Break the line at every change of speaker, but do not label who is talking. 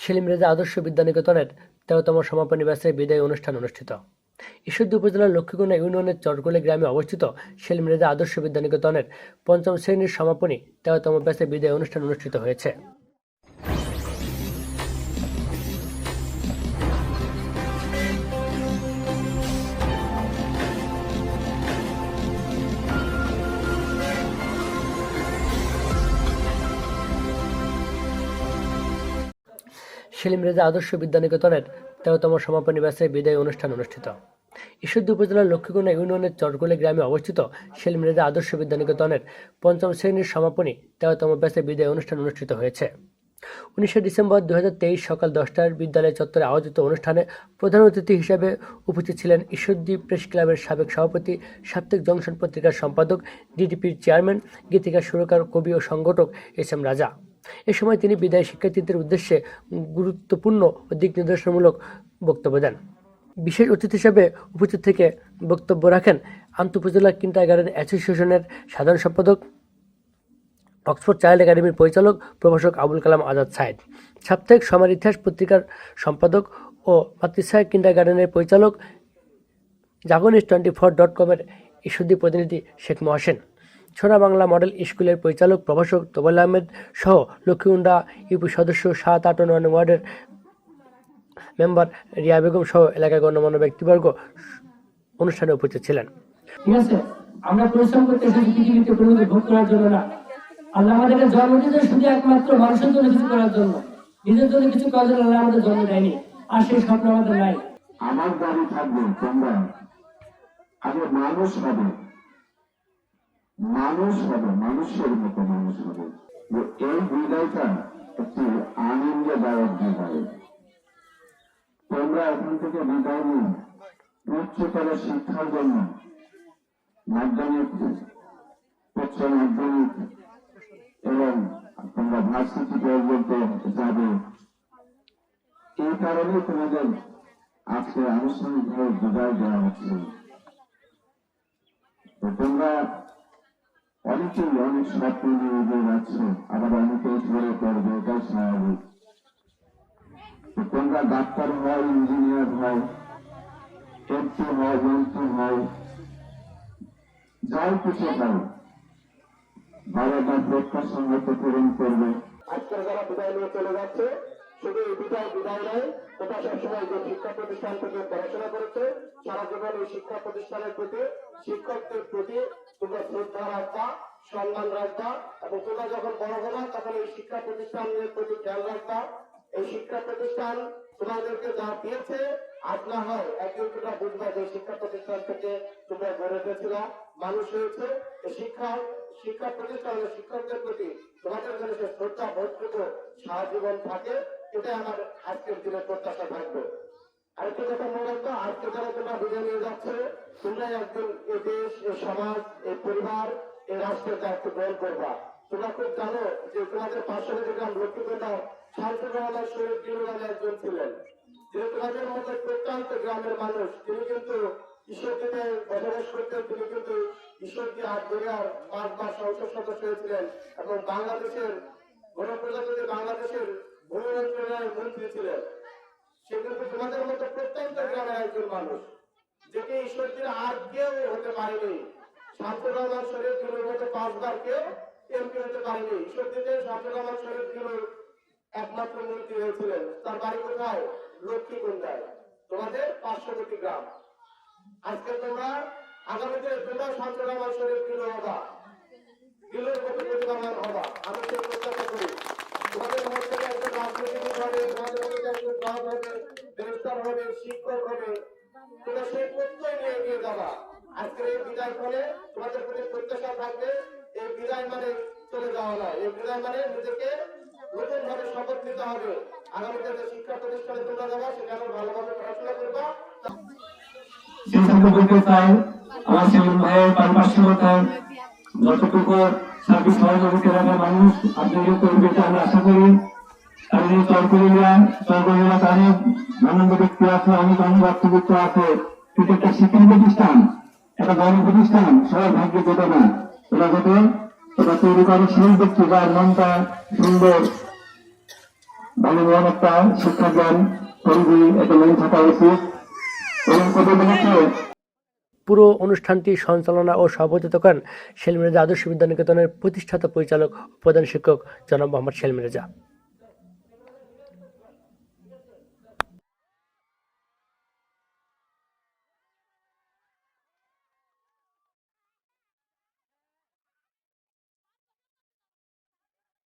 সেলিম রেজা আদর্শ বিদ্যানিকেতনের তেরোতম সমাপনী ব্যাচের বিদায়ী অনুষ্ঠান অনুষ্ঠিত। ঈশ্বরদী উপজেলার লক্ষ্মীগুণা ইউনিয়নের চরগোলে গ্রামে অবস্থিত সেলিম রেজা আদর্শ বিদ্যানিকেতনের পঞ্চম শ্রেণির সমাপনী তেরোতম ব্যাচের বিদায়ী অনুষ্ঠান অনুষ্ঠিত হয়েছে। সেলিম রেজা আদর্শ বিদ্যানিকেতনের তেরোতম সমাপনী ব্যাচের বিদায়ী অনুষ্ঠান অনুষ্ঠিত। ঈশ্বরদী উপজেলার লক্ষ্মীকুণ্ডা ইউনিয়নের চরগোলে গ্রামে অবস্থিত সেলিম রেজা আদর্শ বিদ্যানিকেতনের পঞ্চম শ্রেণির সমাপনী তেরোতম ব্যাচের বিদায়ী অনুষ্ঠান অনুষ্ঠিত হয়েছে। উনিশে ডিসেম্বর দু হাজার তেইশ সকাল দশটার বিদ্যালয় চত্বরে আয়োজিত অনুষ্ঠানে প্রধান অতিথি হিসেবে উপস্থিত ছিলেন ঈশ্বরদী প্রেস ক্লাবের সাবেক সভাপতি সাপ্তাহিক জংশন পত্রিকার সম্পাদক, ডিডিপির চেয়ারম্যান গীতিকা সুরকার, কবি ও সংগঠক এস এম রাজা। এ সময় তিনি বিদায় শিক্ষার্থীদের উদ্দেশ্যে গুরুত্বপূর্ণ ও দিক নির্দেশনামূলক বক্তব্য দেন। বিশেষ অতিথি হিসেবে উপস্থিত থেকে বক্তব্য রাখেন আন্তঃপজেলা কিন্টার গার্ডেন অ্যাসোসিয়েশনের সাধারণ সম্পাদক, অক্সফোর্ড চাইল্ড একাডেমির পরিচালক প্রভাষক আবুল কালাম আজাদ সাইদ সাপ্তাহিক সমার ইতিহাস পত্রিকার সম্পাদক ও মাতৃসায় কিন্ডার গার্ডেনের পরিচালক জাগনিস টোয়েন্টি ফোর ডট কমের ইস্যুদ্দি প্রতিনিধি শেখ মহাসেন। সোনা বাংলা মডেল স্কুলের পরিচালক প্রভাষক তোবাল আহমেদ সহ লক্ষ্মীগুন্ডা ইউপি সদস্য সাত আট নয় ওয়ার্ডের মেম্বার রিয়া বেগম সহ এলাকার গণ্যমান্য ব্যক্তিবর্গ অনুষ্ঠানে উপস্থিত ছিলেন।
ঠিক আছে আমরা পরিশ্রম করতে এসেছি পৃথিবীতে কোনো ভোগ করার জন্য না। আল্লাহ আমাদেরকে জন্ম দিয়েছে শুধু একমাত্র মানুষের জন্য কিছু করার জন্য। নিজের জন্য কিছু করার জন্য আল্লাহ আমাদের জন্ম দেয়নি। আর সেই স্বপ্ন আমাদের নাই।
আমার দাবি থাকবে তোমরা। আগে মানুষ হবে। মানুষ হবে, মানুষের মতো মানুষ হবে। এই বিদায়টা একটি আনন্দদায়ক বিদায় তোমরা এখন থেকে বিদায় নিয়ে উচ্চতর শিক্ষার জন্য মাধ্যমিক, উচ্চ মাধ্যমিক এবং তোমরা ভার্সিটি পর্যন্ত যাবে। এই কারণে তোমাদের আজকে আনুষ্ঠানিকভাবে বিদায় দেওয়া হচ্ছে। তোমরা অনেকেই অনেক স্বপ্ন নিয়ে এগিয়ে যাচ্ছ, আবার অনেকে ঝরে পড়বে, এটাই স্বাভাবিক। তোমরা ডাক্তার হয়, ইঞ্জিনিয়ার হয়, এমপি হয়, মন্ত্রী হয়, যাই কিছু হয় বাবাটা প্রত্যাশা হয়তো পূরণ করবে।
আজকের যারা বিদায় নিয়ে চলে যাচ্ছে, শুধু এই বিদায় বিদায় নয়, তোমরা সবসময় যে শিক্ষা প্রতিষ্ঠান থেকে পড়াশোনা করেছে, সারা জীবন এই শিক্ষা প্রতিষ্ঠানের প্রতি, শিক্ষকদের প্রতি তোমরা শ্রদ্ধা রাখবা। সম্মান রাখবা এবং তোমরা যখন বড় হবা তখন এই শিক্ষা প্রতিষ্ঠানের প্রতি খেয়াল রাখবা। এই শিক্ষা প্রতিষ্ঠান তোমাদেরকে যা দিয়েছে, আজ না হয় একদিন তোমরা বুঝবা যে শিক্ষা প্রতিষ্ঠান থেকে তোমরা গড়ে উঠেছিল, মানুষ হয়েছে। শিক্ষা শিক্ষা প্রতিষ্ঠান শিক্ষকদের প্রতি তোমাদের জন্য যে শ্রদ্ধা বোধটুকু সারা জীবন থাকে। এটাই আমার আজকের দিনের প্রত্যাশা থাকবে। আরেকটা কথা মনে রাখব, আজকে যারা তোমরা বিদায় নিয়ে যাচ্ছে, তোমরাই একদিন এই দেশ এই সমাজ এই পরিবার করবা। তোমরা খুব জানো যে তোমাদের একজন ছিলেন। যিনি তোমাদের মধ্যে প্রত্যন্ত গ্রামের মানুষ, তিনি কিন্তু ঈশ্বরদীতে বসবাস করতেন, তিনি কিন্তু ঈশ্বরদী আট পাঁচবার সংসদ সদস্য হয়েছিলেন এবং বাংলাদেশের গণপ্রজাতন্ত্রী বাংলাদেশের ভূমি মন্ত্রণালয়ের মন্ত্রী ছিলেন। সে কিন্তু তোমাদের মতো প্রত্যন্ত গ্রামের একজন মানুষ, যেটি ঈশ্বরদীর আর কেউ হতে পারেনি। শামসুর রহমান শরীফগুলোর পাঁচবার কেউ এমপি হতে পারেনি। ঈশ্বরদীতে শামসুর রহমান শরীফগুলোর একমাত্র মন্ত্রী হয়েছিলেন। তার বাড়ি কোথায়? লক্ষ্মীকুণ্ডায় তোমাদের পার্শ্ববর্তী গ্রাম। আজকে আগামীতে তোমরা শামসুর রহমান শরীফগুলো হবা গিলোর মতো প্রতিভাবান হবা। আমি সেই প্রত্যাশা হবে শিক্ষক হবে। তোমরা সেই প্রত্যয় নিয়ে এগিয়ে যাবা। আজকের এই বিদায় ফলে তোমাদের প্রতি প্রত্যাশা থাকবে, এই বিদায় মানে চলে যাওয়া নয়। এই বিদায় মানে নিজেকে নতুন ভাবে শপথ নিতে হবে। আগামীতে যে শিক্ষা প্রতিষ্ঠানে তোমরা যাবা, সেখানে ভালোভাবে পড়াশোনা করবা।
আমার করি শিক্ষা প্রতিষ্ঠান একটা বড় প্রতিষ্ঠান সবার ভাগ্যে যেত না। ওরা যত ওরা তৈরি করে সেই ব্যক্তি যার মনটা সুন্দর। ভালো মন একটা শিক্ষা জ্ঞান পরিধি, একটা মন থাকা উচিত। এবং কতগুলোকে
পুরো অনুষ্ঠানটি সঞ্চালনা ও সভাপতিত্ব করেন সেলিম রেজা আদর্শ বিদ্যানিকেতনের প্রতিষ্ঠাতা পরিচালক প্রধান শিক্ষক জনাব মোহাম্মদ সেলিম রেজা